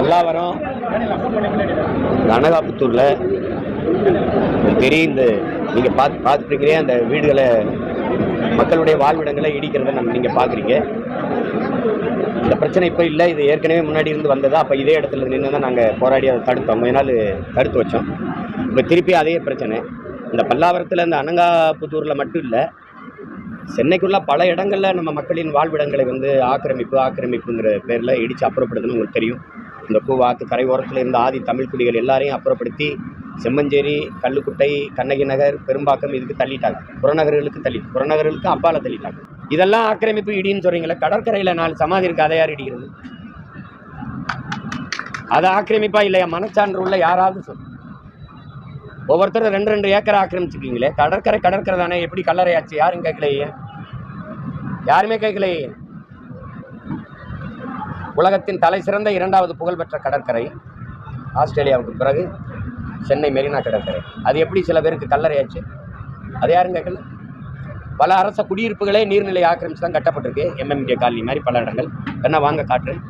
பல்லாவரம் கனகாபுத்தூரில் பெரிய இந்த நீங்கள் பார்த்து பார்த்துருக்கிறே அந்த வீடுகளை மக்களுடைய வாழ்விடங்களை இடிக்கிறத நம்ம நீங்கள் பார்க்குறீங்க. இந்த பிரச்சனை இப்போ இல்லை இது ஏற்கனவே முன்னாடி இருந்து வந்ததா அப்போ இதே இடத்துல நின்று தான் நாங்கள் போராடி அதை தடுத்தோம். கொஞ்ச நாள் தடுத்து வச்சோம். இப்போ திருப்பி அதே பிரச்சனை. இந்த பல்லாவரத்தில் இந்த அனங்காபுத்தூரில் மட்டும் இல்லை சென்னைக்குள்ள பல இடங்களில் நம்ம மக்களின் வாழ்விடங்களை வந்து ஆக்கிரமிப்பு ஆக்கிரமிப்புங்கிற பேரில் இடித்து அப்புறப்படுதுன்னு உங்களுக்கு தெரியும். இந்த கூவாத்து கரை ஓரத்தில் இருந்த ஆதி தமிழ் குடிகள் எல்லாரையும் அப்புறப்படுத்தி செம்மஞ்சேரி கல்லுக்குட்டை கண்ணகி நகர் பெரும்பாக்கம் இதுக்கு தள்ளிட்டாங்க. புறநகர்களுக்கு தள்ளி புறநகர்களுக்கு அப்பால தள்ளிட்டாங்க. இதெல்லாம் ஆக்கிரமிப்பு இடின்னு சொல்றீங்களே கடற்கரையில் நாலு சமாதி இருக்கு? அதை யார் இடிக்கிறது? அது ஆக்கிரமிப்பா இல்லையா? மனச்சான்று உள்ள யாராவது சொல்லு ஒவ்வொருத்தரும் ரெண்டு ரெண்டு ஏக்கர் ஆக்கிரமிச்சிருக்கீங்களே கடற்கரை கடற்கரை தானே? எப்படி கல்லறையாச்சு? யாரும் கேட்கலையே. யாருமே கேட்கலையே. உலகத்தின் தலை சிறந்த இரண்டாவது புகழ்பெற்ற கடற்கரை ஆஸ்திரேலியாவுக்கு பிறகு சென்னை மெரினா கடற்கரை. அது எப்படி சில பேருக்கு கல்லறையாச்சு? அது யாரும் கேட்கல? பல அரச குடியிருப்புகளே நீர்நிலை ஆக்கிரமிச்சு தான் கட்டப்பட்டிருக்கு எம்எம்கே காலனி மாதிரி பல இடங்கள். என்ன வாங்க காட்டுறேன்.